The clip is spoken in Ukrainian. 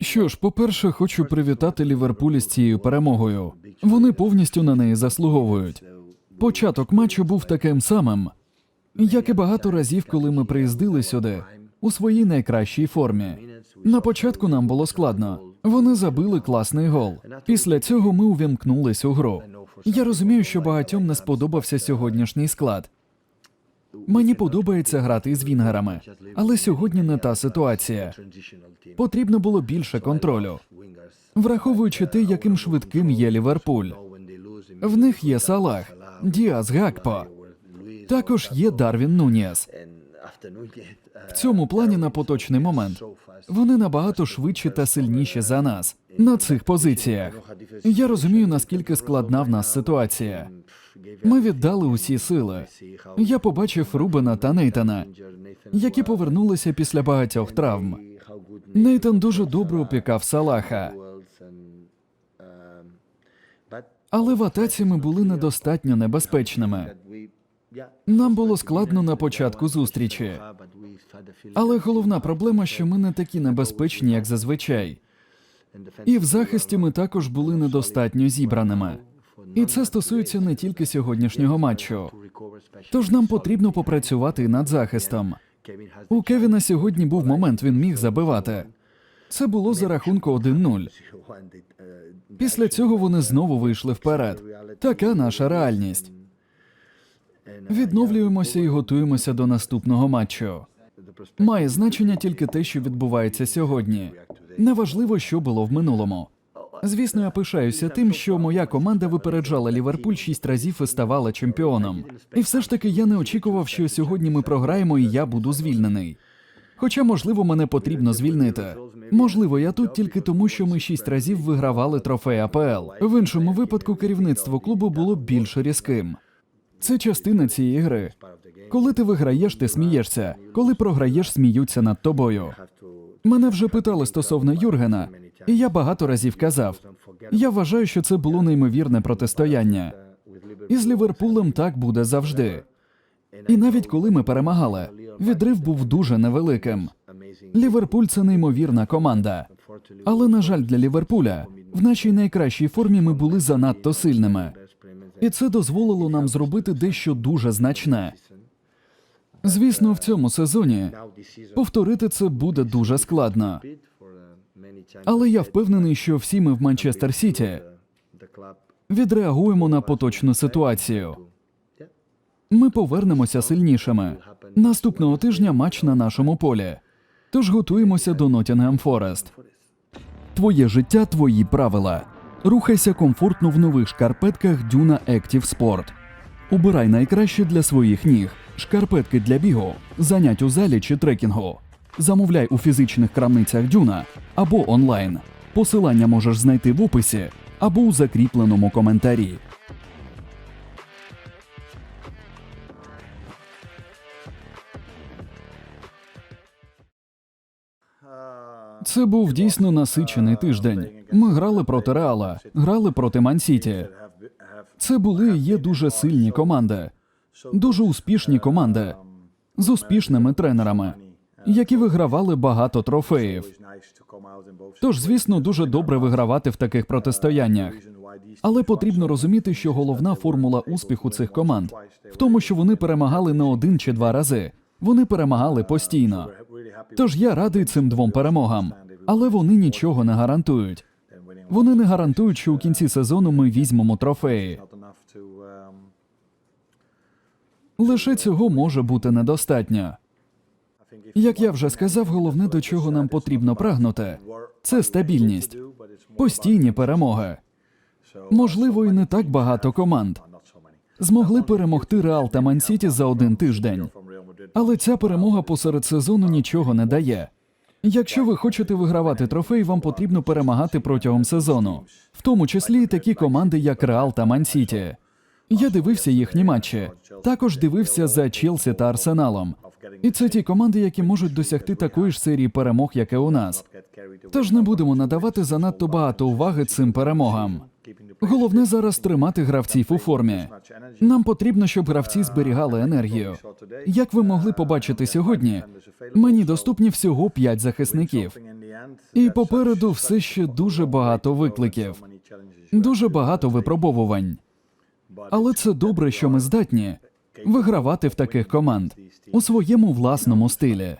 Що ж, по-перше, хочу привітати Ліверпуль з цією перемогою. Вони повністю на неї заслуговують. Початок матчу був таким самим, як і багато разів, коли ми приїздили сюди у своїй найкращій формі. На початку нам було складно. Вони забили класний гол. Після цього ми увімкнулись у гру. Я розумію, що багатьом не сподобався сьогоднішній склад. Мені подобається грати з вінгерами, але сьогодні не та ситуація. Потрібно було більше контролю, враховуючи те, яким швидким є Ліверпуль. В них є Салах, Діас Гакпо. Також є Дарвін Нуніас. В цьому плані на поточний момент вони набагато швидші та сильніші за нас на цих позиціях. Я розумію, наскільки складна в нас ситуація. Ми віддали усі сили. Я побачив Рубена та Нейтана, які повернулися після багатьох травм. Нейтан дуже добре опікав Салаха, але в атаці ми були недостатньо небезпечними. Нам було складно на початку зустрічі. Але головна проблема, що ми не такі небезпечні, як зазвичай. І в захисті ми також були недостатньо зібраними. І це стосується не тільки сьогоднішнього матчу. Тож нам потрібно попрацювати над захистом. У Кевіна сьогодні був момент, він міг забивати. Це було за рахунку 1-0. Після цього вони знову вийшли вперед. Така наша реальність. Відновлюємося і готуємося до наступного матчу. Має значення тільки те, що відбувається сьогодні. Неважливо, що було в минулому. Звісно, я пишаюся тим, що моя команда випереджала Ліверпуль шість разів і ставала чемпіоном. І все ж таки я не очікував, що сьогодні ми програємо і я буду звільнений. Хоча, можливо, мене потрібно звільнити. Можливо, я тут тільки тому, що ми шість разів вигравали трофей АПЛ. В іншому випадку керівництво клубу було більш різким. Це частина цієї гри. Коли ти виграєш, ти смієшся. Коли програєш, сміються над тобою. Мене вже питали стосовно Юргена, і я багато разів казав. Я вважаю, що це було неймовірне протистояння. І з Ліверпулем так буде завжди. І навіть коли ми перемагали, відрив був дуже невеликим. Ліверпуль це неймовірна команда. Але, на жаль, для Ліверпуля в нашій найкращій формі ми були занадто сильними. І це дозволило нам зробити дещо дуже значне. Звісно, в цьому сезоні повторити це буде дуже складно. Але я впевнений, що всі ми в Манчестер Сіті відреагуємо на поточну ситуацію. Ми повернемося сильнішими. Наступного тижня матч на нашому полі. Тож готуємося до Нотінгем Форест. Твоє життя, твої правила. Рухайся комфортно в нових шкарпетках Duna Active Sport. Обирай найкраще для своїх ніг. Шкарпетки для бігу, занять у залі чи трекінгу. Замовляй у фізичних крамницях Дюна або онлайн. Посилання можеш знайти в описі або у закріпленому коментарі. Це був дійсно насичений тиждень. Ми грали проти Реала, грали проти Мансіті. Це були є дуже сильні команди, дуже успішні команди з успішними тренерами, які вигравали багато трофеїв. Тож, звісно, дуже добре вигравати в таких протистояннях. Але потрібно розуміти, що головна формула успіху цих команд в тому, що вони перемагали не один чи два рази. Вони перемагали постійно. Тож я радий цим двом перемогам, але вони нічого не гарантують. Вони не гарантують, що у кінці сезону ми візьмемо трофеї. Лише цього може бути недостатньо. Як я вже сказав, головне до чого нам потрібно прагнути, це стабільність, постійні перемоги. Можливо, і не так багато команд змогли перемогти Реал та Мансіті за один тиждень. Але ця перемога посеред сезону нічого не дає. Якщо ви хочете вигравати трофей, вам потрібно перемагати протягом сезону, в тому числі і такі команди, як Реал та Мансіті. Я дивився їхні матчі. Також дивився за Челсі та Арсеналом. І це ті команди, які можуть досягти такої ж серії перемог, як і у нас. Тож не будемо надавати занадто багато уваги цим перемогам. Головне зараз тримати гравців у формі. Нам потрібно, щоб гравці зберігали енергію. Як ви могли побачити сьогодні, мені доступні всього 5 захисників. І попереду все ще дуже багато викликів, дуже багато випробовувань. Але це добре, що ми здатні вигравати в таких команд у своєму власному стилі.